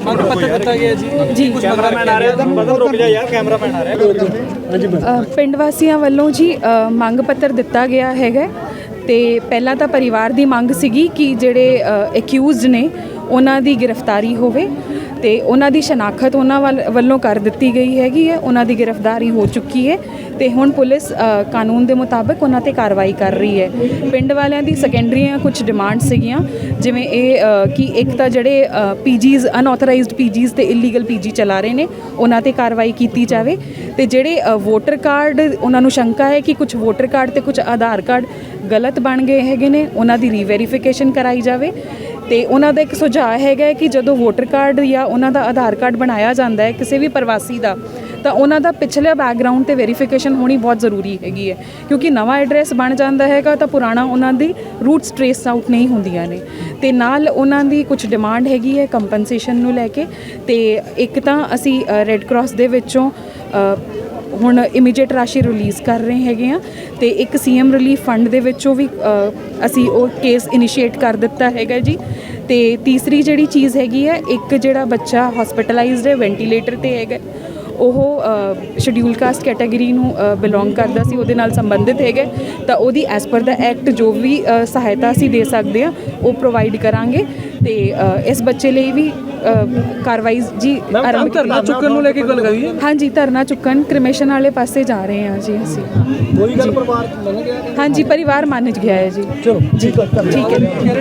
ਮੰਗ ਪੱਤਰ ਦਿੱਤਾ ਗਿਆ ਜੀ? ਜੀ। ਕੈਮਰਾਮੈਨ ਆ ਰਿਹਾ ਬਦਲ ਰੁਕ ਜਾ ਯਾਰ ਕੈਮਰਾਮੈਨ ਆ ਰਿਹਾ। ਅ, ਪਿੰਡ ਵਾਸੀਆਂ ਵੱਲੋਂ ਜੀ ਮੰਗ ਪੱਤਰ ਦਿੱਤਾ ਗਿਆ ਹੈਗਾ ਤੇ ਪਹਿਲਾਂ ਤਾਂ ਪਰਿਵਾਰ ਦੀ ਮੰਗ ਸੀਗੀ ਕਿ ਜਿਹੜੇ ਅਕਿਊਜ਼ਡ ਨੇ ਉਹਨਾਂ ਦੀ ਗ੍ਰਿਫਤਾਰੀ ਹੋਵੇ। ਤੇ ਉਹਨਾਂ ਦੀ ਸ਼ਨਾਖਤ ਉਹਨਾਂ ਵੱਲ- ਵੱਲੋਂ ਕਰ ਦਿੱਤੀ ਗਈ ਹੈਗੀ ਹੈ। ਉਹਨਾਂ ਦੀ ਗ੍ਰਿਫਤਾਰੀ ਹੋ ਚੁੱਕੀ ਹੈ ਤੇ ਹੁਣ ਪੁਲਿਸ ਕਾਨੂੰਨ ਦੇ ਮੁਤਾਬਕ ਉਹਨਾਂ ਤੇ ਕਾਰਵਾਈ ਕਰ ਰਹੀ ਹੈ। ਪਿੰਡ ਵਾਲਿਆਂ ਦੀ ਸੈਕੰਡਰੀਆਂ ਕੁਝ ਡਿਮਾਂਡ ਸੀਗੀਆਂ, ਜਿਵੇਂ ਇਹ ਕਿ ਇੱਕ ਤਾਂ ਜਿਹੜੇ ਪੀਜੀਜ਼ ਅਨਆਥੋਰਾਈਜ਼ਡ ਪੀਜੀਜ਼ ਤੇ ਇਲੀਗਲ ਪੀਜੀ ਚਲਾ ਰਹੇ ਨੇ, ਉਹਨਾਂ ਤੇ ਕਾਰਵਾਈ ਕੀਤੀ ਜਾਵੇ। ਤੇ ਜਿਹੜੇ ਵੋਟਰ ਕਾਰਡ ਉਹਨਾਂ ਨੂੰ ਸ਼ੰਕਾ ਹੈ ਕਿ ਕੁਝ ਵੋਟਰ ਕਾਰਡ ਤੇ ਕੁਝ ਆਧਾਰ ਕਾਰਡ ਗਲਤ ਬਣ ਗਏ ਹੈਗੇ ਨੇ, ਉਹਨਾਂ ਦੀ ਰੀਵੈਰੀਫਿਕੇਸ਼ਨ ਕਰਾਈ ਜਾਵੇ। ਤੇ ਉਹਨਾਂ ਦਾ ਇੱਕ ਸੁਝਾਅ ਹੈਗਾ ਕਿ ਜਦੋਂ ਵੋਟਰ ਕਾਰਡ ਜਾਂ ਉਹਨਾਂ ਦਾ ਆਧਾਰ ਕਾਰਡ ਬਣਾਇਆ ਜਾਂਦਾ ਹੈ ਕਿਸੇ ਵੀ ਪ੍ਰਵਾਸੀ ਦਾ, ਤਾਂ ਉਹਨਾਂ ਦਾ ਪਿਛਲੇ ਬੈਕਗ੍ਰਾਉਂਡ ਤੇ ਵੈਰੀਫਿਕੇਸ਼ਨ ਹੋਣੀ ਬਹੁਤ ਜ਼ਰੂਰੀ ਹੈਗੀ ਹੈ। ਕਿਉਂਕਿ ਨਵਾਂ ਐਡਰੈਸ ਬਣ ਜਾਂਦਾ ਹੈਗਾ ਤਾਂ ਪੁਰਾਣਾ ਉਹਨਾਂ ਦੀ ਰੂਟਸ ਟ੍ਰੇਸ ਆਊਟ ਨਹੀਂ ਹੁੰਦੀਆਂ ਨੇ। ਤੇ ਨਾਲ ਉਹਨਾਂ ਦੀ ਕੁਝ ਡਿਮਾਂਡ ਹੈਗੀ ਹੈ ਕੰਪਨਸੇਸ਼ਨ ਨੂੰ ਲੈ ਕੇ ਤੇ ਇੱਕ ਤਾਂ ਅਸੀਂ ਰੈੱਡ ਕਰਾਸ ਦੇ ਵਿੱਚੋਂ ਹੁਣ ਇਮੀਡੀਏਟ ਰਾਸ਼ੀ ਰਿਲੀਜ਼ ਕਰ ਰਹੇ ਹੈਗੇ ਆ ਤੇ ਇੱਕ ਸੀਐਮ ਰਿਲੀਫ ਫੰਡ ਦੇ ਵਿੱਚੋਂ ਵੀ ਅਸੀਂ ਉਹ ਕੇਸ ਇਨੀਸ਼ੀਏਟ ਕਰ ਦਿੱਤਾ ਹੈਗਾ ਜੀ। ਤੇ ਤੀਸਰੀ ਜਿਹੜੀ ਚੀਜ਼ ਹੈਗੀ ਹੈ, ਇੱਕ ਜਿਹੜਾ ਬੱਚਾ ਹਸਪੀਟਲਾਈਜ਼ਡ ਹੈ ਵੈਂਟੀਲੇਟਰ ਤੇ ਹੈਗਾ, ਉਹ ਸ਼ਡਿਊਲ ਕਾਸਟ ਕੈਟਾਗਰੀ ਨੂੰ ਬਿਲੋਂਗ ਕਰਦਾ ਸੀ, ਉਹਦੇ ਨਾਲ ਸੰਬੰਧਿਤ ਹੈਗੇ। ਤਾਂ ਉਹਦੀ ਐਸ ਪਰ ਦਾ ਐਕਟ ਜੋ ਵੀ ਸਹਾਇਤਾ ਅਸੀਂ ਦੇ ਸਕਦੇ ਆ, ਉਹ ਪ੍ਰੋਵਾਈਡ ਕਰਾਂਗੇ। ਤੇ ਇਸ ਬੱਚੇ ਲਈ ਵੀ ਕਾਰਵਾਈ ਜੀ ਆਰੰਭ ਕੀਤੀ ਧਰਨਾ ਚੁੱਕਣ ਨੂੰ ਲੈ ਕੇ ਗੱਲ ਕਰੀਏ ਹਾਂਜੀ ਧਰਨਾ ਚੁੱਕਣ ਕ੍ਰਿਮੇਸ਼ਨ ਵਾਲੇ ਪਾਸੇ ਜਾ ਰਹੇ ਹਾਂ ਜੀ ਅਸੀਂ। ਕੋਈ ਗੱਲ ਪਰਿਵਾਰ ਮੰਨ ਗਿਆ? ਹਾਂਜੀ ਪਰਿਵਾਰ ਮੰਨ ਗਿਆ ਹੈ ਜੀ। ਚਲੋ ਠੀਕ ਹੈ ਠੀਕ ਹੈ।